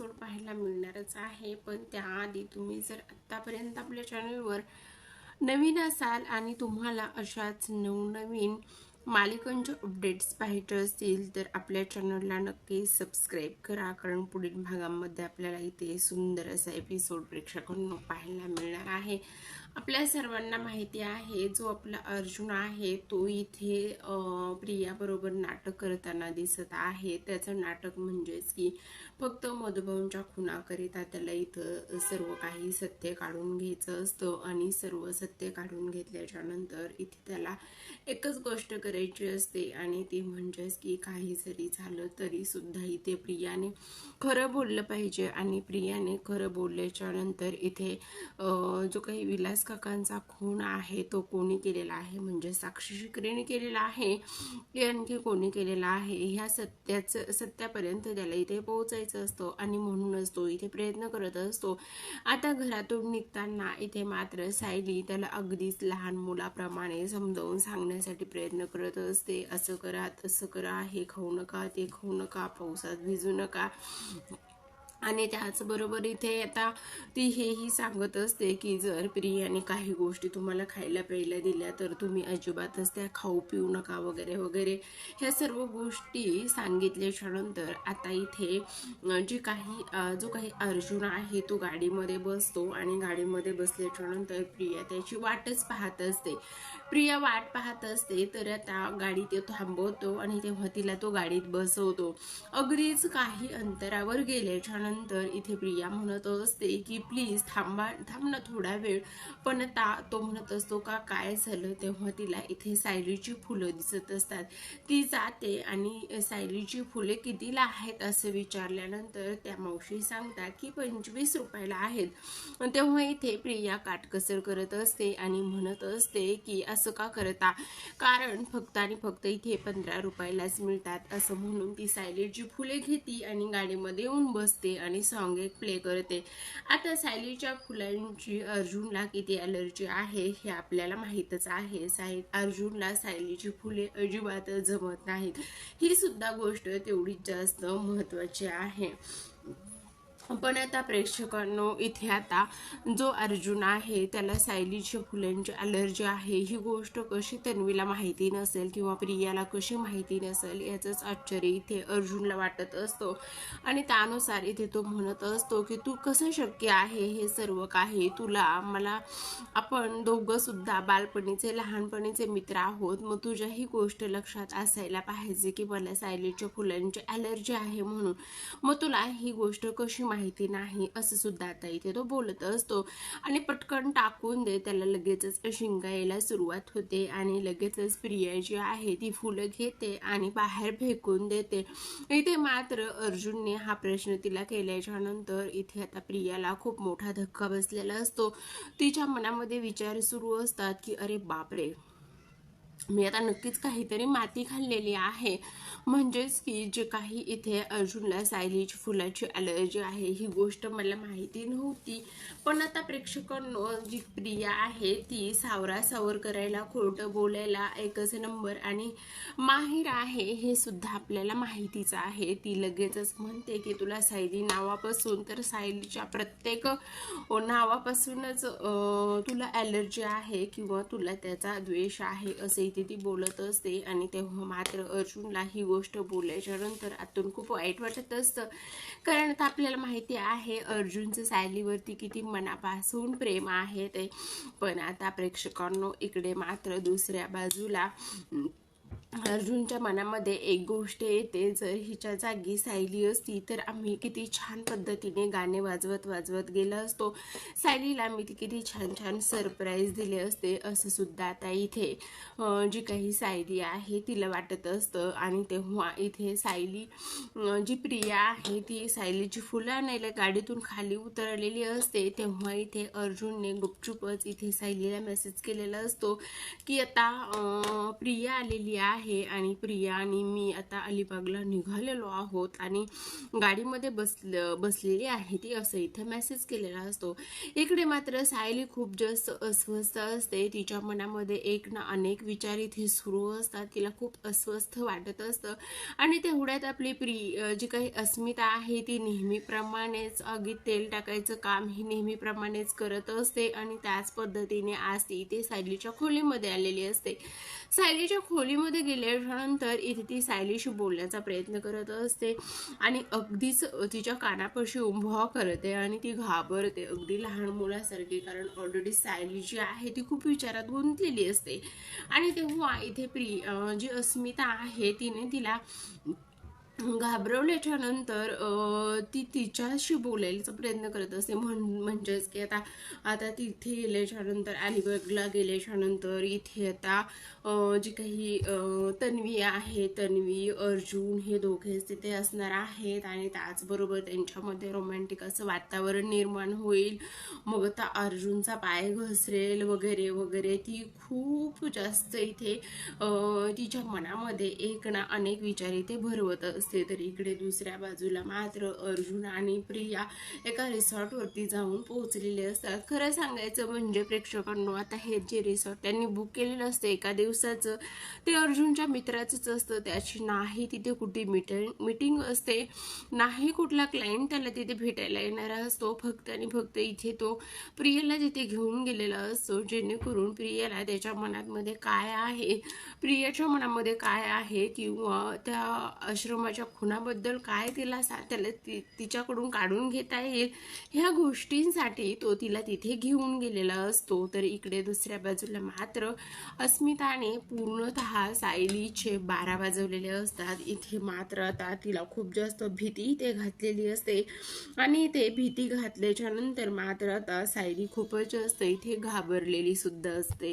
Episode पाहायला मिळणारच आहे. पण त्याआधी तुम्ही जर आत्तापर्यंत आपल्या चॅनलवर नवीन असाल आणि तुम्हाला अशाच नवनवीन मालिकांचे अपडेट्स पाहायचे असतील तर आपल्या चॅनलला नक्की सबस्क्राईब करा. कारण पुढील भागामध्ये आपल्याला इथे सुंदर असा एपिसोड प्रेक्षकांना पाहायला मिळणार आहे. आपल्या सर्वांना माहिती आहे जो आपला अर्जुन आहे तो इथे प्रियाबरोबर नाटक करताना दिसत आहे. त्याचं नाटक म्हणजेच की फक्त मधुभाऊंच्या खुनाकरिता त्याला इथं सर्व काही सत्य काढून घ्यायचं असतं आणि सर्व सत्य काढून घेतल्याच्या नंतर इथे त्याला एकच गोष्ट करायची असते आणि ती म्हणजेच की काही जरी झालं तरी सुद्धा इथे प्रियाने खरं बोललं पाहिजे आणि प्रियाने खरं बोलल्याच्या नंतर इथे जो काही विलास काकांचा खून आहे तो कोणी केलेला आहे म्हणजे साक्षी शिकरेने केलेला आहे की आणखी कोणी केलेला आहे ह्या सत्याचं सत्यापर्यंत त्याला इथे पोहोचायचं असतं आणि म्हणूनच तो इथे प्रयत्न करत असतो. आता घरातून निघताना इथे मात्र सायली त्याला अगदीच लहान मुलाप्रमाणे समजावून सांगण्यासाठी प्रयत्न करत असते. असं करा तसं करा हे खाऊ नका ते खाऊ नका पावसात भिजू नका. आणि त्याचबरोबर इथे आता ती हेही सांगत असते की जर प्रियाने काही गोष्टी तुम्हाला खायला प्यायला दिल्या तर तुम्ही अजिबातच त्या खाऊ पिऊ नका वगैरे वगैरे. ह्या सर्व गोष्टी सांगितल्याच्या नंतर आता इथे जे काही जो काही अर्जुन आहे तो गाडीमध्ये बसतो आणि गाडीमध्ये बसल्याच्या नंतर प्रिया त्याची वाटच पाहत असते. प्रिया वाट पाहत असते तर आता गाडी ते थांबवतो आणि तेव्हा तिला तो गाडीत बसवतो. अगदीच काही अंतरावर गेल्याच्या नंतर इथे प्रिया म्हणत असते की प्लीज थांबा थांब ना थोडा वेळ. पण ता तो म्हणत असतो का काय झालं? तेव्हा तिला इथे सायलीची फुलं दिसत असतात. ती जाते आणि सायलीची फुले कितीला आहेत असं विचारल्यानंतर त्या मावशी सांगतात की पंचवीस रुपयाला आहेत. तेव्हा इथे प्रिया काटकसर करत असते आणि म्हणत असते की असं का करता? कारण फक्त आणि फक्त इथे पंधरा रुपयालाच मिळतात. असं म्हणून ती सायलीची फुले घेते आणि गाडीमध्ये येऊन बसते. आणि सॉन्ग एक प्ले करते. आता सायलीच्या फुलांची अर्जुनला किती अलर्जी आहे हे आपल्याला माहीतच आहे. साय अर्जुनला सायलीची फुले अजिबातच जमत नाहीत. ही सुद्धा गोष्ट तेवढीच जास्त महत्वाची आहे. पण आता प्रेक्षकांनो इथे आता जो अर्जुन आहे त्याला सायलीच्या फुलांची अलर्जी आहे ही गोष्ट कशी तन्वीला माहिती नसेल किंवा प्रियाला कशी माहिती नसेल याचंच आश्चर्य इथे अर्जुनला वाटत असतो. आणि त्यानुसार इथे तो म्हणत असतो की तू कसं शक्य आहे? हे सर्व काही तुला मला आपण दोघंसुद्धा बालपणीचे लहानपणीचे मित्र आहोत. मग तुझ्या ही गोष्ट लक्षात असायला पाहिजे की मला सायलीच्या फुलांची अलर्जी आहे म्हणून. मग तुला ही गोष्ट कशी माहिती माहिती नाही असं सुद्धा आता इथे तो बोलत असतो. आणि पटकन टाकून दे त्याला लगेचच शिंगा यायला सुरुवात होते आणि लगेचच प्रिया जी आहे ती फुलं घेते आणि बाहेर फेकून देते. इथे मात्र अर्जुनने हा प्रश्न तिला केल्याच्यानंतर इथे आता प्रियाला खूप मोठा धक्का बसलेला असतो. तिच्या मनामध्ये विचार सुरू असतात की अरे बापरे मी आता नक्कीच काहीतरी माती खाल्लेली आहे. म्हणजेच की जे काही इथे अर्जुनला सायलीची फुलाची अलर्जी आहे ही गोष्ट मला माहिती नव्हती. पण आता प्रेक्षकांनो जी प्रिया आहे ती सावरा सावर करायला खोटं बोलायला एकच नंबर आणि माहीर आहे हे सुद्धा आपल्याला माहितीचं आहे. ती लगेचच म्हणते की तुला सायली नावापासून तर सायलीच्या प्रत्येक नावापासूनच तुला ॲलर्जी आहे किंवा तुला त्याचा द्वेष आहे असे इथे ती बोलत असते आणि तेव्हा मात्र अर्जुनला ही गोष्ट बोलायच्या नंतर आतून खूप वाईट वाटत असतं. कारण आता आपल्याला माहिती आहे अर्जुनचं सायलीवरती किती मनापासून प्रेम आहे ते. पण आता प्रेक्षकांनो इकडे मात्र दुसऱ्या बाजूला अर्जुनच्या मनामध्ये एक गोष्ट येते जर हिच्या जागी सायली असती तर आम्ही किती छान पद्धतीने गाणे वाजवत वाजवत गेलो असतो. सायलीला आम्ही ती किती छान छान सरप्राईज दिले असते असं सुद्धा आता इथे जी काही सायली आहे तिला वाटत असतं. आणि तेव्हा इथे सायली जी प्रिया आहे ती सायलीची फुलं आणायला गाडीतून खाली उतरलेली असते. तेव्हा इथे अर्जुनने गुपचूपच इथे सायलीला मेसेज केलेला असतो की आता प्रिया आलेली आहे. आहे आणि प्रिया आणि मी आता अलिबागला निघालेलो आहोत आणि गाडीमध्ये बसल बसलेली आहे ती असं इथं मेसेज केलेला असतो. इकडे मात्र सायली खूप जास्त अस्वस्थ असते. तिच्या मनामध्ये एक ना अनेक विचार इथे सुरू असतात. तिला खूप अस्वस्थ वाटत असतं. आणि तेवढ्यात आपली प्रिय जी काही अस्मिता आहे ती नेहमीप्रमाणेच अगदी तेल टाकायचं काम ही नेहमीप्रमाणेच करत असते आणि त्याच पद्धतीने आज ती इथे सायलीच्या खोलीमध्ये आलेली असते. सायलीच्या खोलीमध्ये गेल्यानंतर इथे ती सायलीशी बोलण्याचा प्रयत्न करत असते आणि अगदीच तिच्या कानापाशी उभा करते आणि ती घाबरते. अगदी लहान मुलासारखी कारण ऑलरेडी सायली जी आहे ती खूप विचारात गुंतलेली असते. आणि तेव्हा इथे प्रिय जी अस्मिता आहे तिने तिला घाबरवल्याच्यानंतर ती तिच्याशी बोलायचा प्रयत्न करत असते. म्हण म्हणजेच की आता आता तिथे गेल्याच्यानंतर अलिबागला गेल्याच्यानंतर इथे आता जी काही तन्वी आहे तन्वी अर्जुन हे दोघेच तिथे असणार आहेत आणि त्याचबरोबर त्यांच्यामध्ये रोमॅन्टिक असं वातावरण निर्माण होईल. मग आता अर्जुनचा पाय घसरेल वगैरे वगैरे. ती खूप जास्त इथे तिच्या मनामध्ये एक ना अनेक विचार इथे भरवत असते. तर इकडे दुसऱ्या बाजूला मात्र अर्जुन आणि प्रिया एका रिसॉर्टवरती जाऊन पोहोचलेले असतात. खरं सांगायचं म्हणजे प्रेक्षकांनो आता हे जे रिसॉर्ट त्यांनी बुक केलेलं असतं एका दिवसाचं ते अर्जुनच्या मित्राचंच असतं. त्याची नाही तिथे कुठे मिटिंग मिटिंग असते नाही कुठला क्लायंट त्याला तिथे भेटायला येणारा असतो. फक्त आणि फक्त इथे तो प्रियाला तिथे घेऊन गेलेला असतो जेणेकरून प्रियाला त्याच्या मनामध्ये काय आहे प्रियाच्या मनामध्ये काय आहे किंवा त्या आश्रमाच्या खुनाबद्दल काय तिला सा त्याला ति तिच्याकडून काढून घेता येईल ह्या गोष्टींसाठी तो तिला तिथे घेऊन गेलेला असतो. तर इकडे दुसऱ्या बाजूला मात्र अस्मिताने पूर्णतः सायलीचे बारा वाजवलेले असतात. इथे मात्र आता तिला खूप जास्त भीती ते घातलेली असते. आणि ते भीती घातल्याच्या नंतर मात्र आता सायली खूपच जास्त इथे घाबरलेली सुद्धा असते.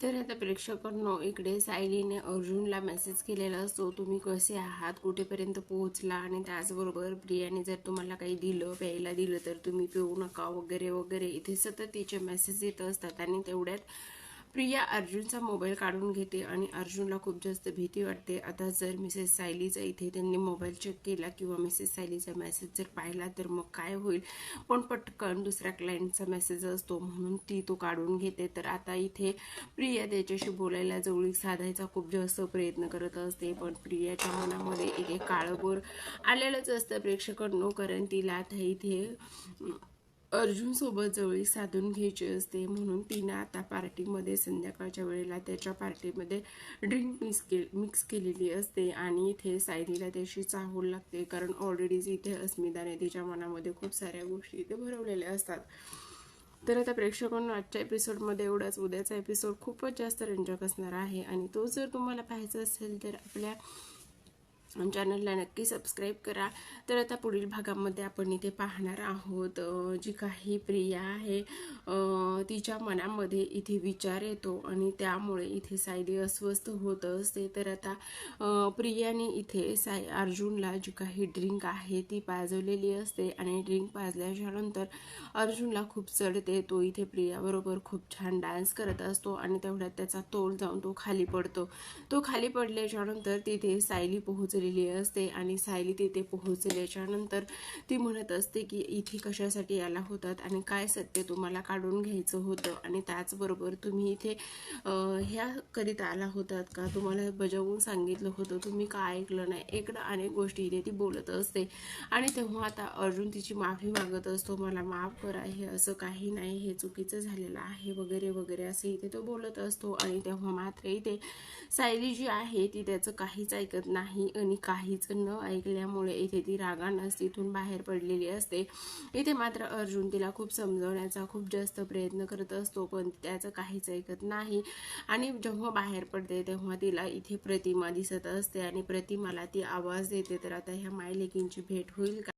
तर आता प्रेक्षकांनो इकडे सायलीने अर्जुनला मेसेज केलेला असतो तुम्ही कसे आहात? कुठेपर्यंत पोहोचला? आणि त्याचबरोबर प्रियाने जर तुम्हाला काही दिलं प्यायला दिलं तर तुम्ही पिऊ नका वगैरे वगैरे. इथे सतत तिचे मेसेज येत असतात आणि तेवढ्यात प्रिया अर्जुनचा मोबाईल काढून घेते आणि अर्जुनला खूप जास्त भीती वाटते. आता जर मिसेस सायलीचा इथे त्यांनी मोबाईल चेक केला किंवा मिसेस सायलीचा मेसेज जर पाहिला तर मग काय होईल? पण पटकन दुसऱ्या क्लायंटचा मेसेज असतो म्हणून ती तो काढून घेते. तर आता इथे प्रिया त्याच्याशी बोलायला जवळीक साधायचा खूप जास्त प्रयत्न करत असते पण प्रियाच्या मनामध्ये एक काळबोर आलेलंच असतं. प्रेक्षकांनो कारण तिला आता इथे अर्जुनसोबत जवळीक साधून घ्यायची असते म्हणून तिनं आता पार्टीमध्ये संध्याकाळच्या वेळेला त्याच्या पार्टीमध्ये ड्रिंक मिक्स के मिक्स केलेली असते आणि इथे सायलीला त्याची चाहूल लागते कारण ऑलरेडीच इथे अस्मिताने तिच्या मनामध्ये खूप साऱ्या गोष्टी इथे भरवलेल्या असतात. तर आता प्रेक्षकांना आजच्या एपिसोडमध्ये एवढाच. उद्याचा एपिसोड खूपच जास्त रंजक असणार आहे आणि तो जर तुम्हाला पाहायचा असेल तर आपल्या चॅनलला नक्की सबस्क्राईब करा. तर आता पुढील भागामध्ये आपण इथे पाहणार आहोत जी काही प्रिया आहे तिच्या मनामध्ये इथे विचार येतो आणि त्यामुळे इथे सायली अस्वस्थ होत असते. तर आता प्रियाने इथे साय अर्जुनला जी काही ड्रिंक आहे ती पाजवलेली असते आणि ड्रिंक पाजल्याच्या नंतर अर्जुनला खूप चढते तो इथे प्रियाबरोबर खूप छान डान्स करत असतो आणि तेवढ्यात त्याचा तोल जाऊन तो खाली पडतो. तो खाली पडल्याच्यानंतर तिथे सायली पोहोचलेली असते आणि सायली तिथे पोहोचल्याच्या नंतर ती म्हणत असते की इथे कशासाठी आला होतात आणि काय सत्य तुम्हाला काढून घ्यायचं होतं? आणि त्याचबरोबर तुम्ही इथे ह्या करीत आला होतात का? तुम्हाला बजावून सांगितलं होतं. तुम्ही का ऐकलं नाही? इकडं अनेक गोष्टी इथे ती बोलत असते. आणि तेव्हा आता अर्जुन तिची माफी मागत असतो. मला माफ करा हे असं काही नाही हे चुकीचं झालेलं आहे वगैरे वगैरे असं इथे तो बोलत असतो. आणि तेव्हा मात्र इथे सायली जी आहे ती त्याचं काहीच ऐकत नाही. आणि आणि काहीच न ऐकल्यामुळे इथे ती रागानच तिथून बाहेर पडलेली असते. इथे मात्र अर्जुन तिला खूप समजवण्याचा खूप जास्त प्रयत्न करत असतो पण त्याचं काहीच ऐकत नाही. आणि जेव्हा बाहेर पडते तेव्हा तिला इथे प्रतिमा दिसत असते आणि प्रतिमाला ती आवाज देते. तर आता ह्या मायलेकींची भेट होईल का?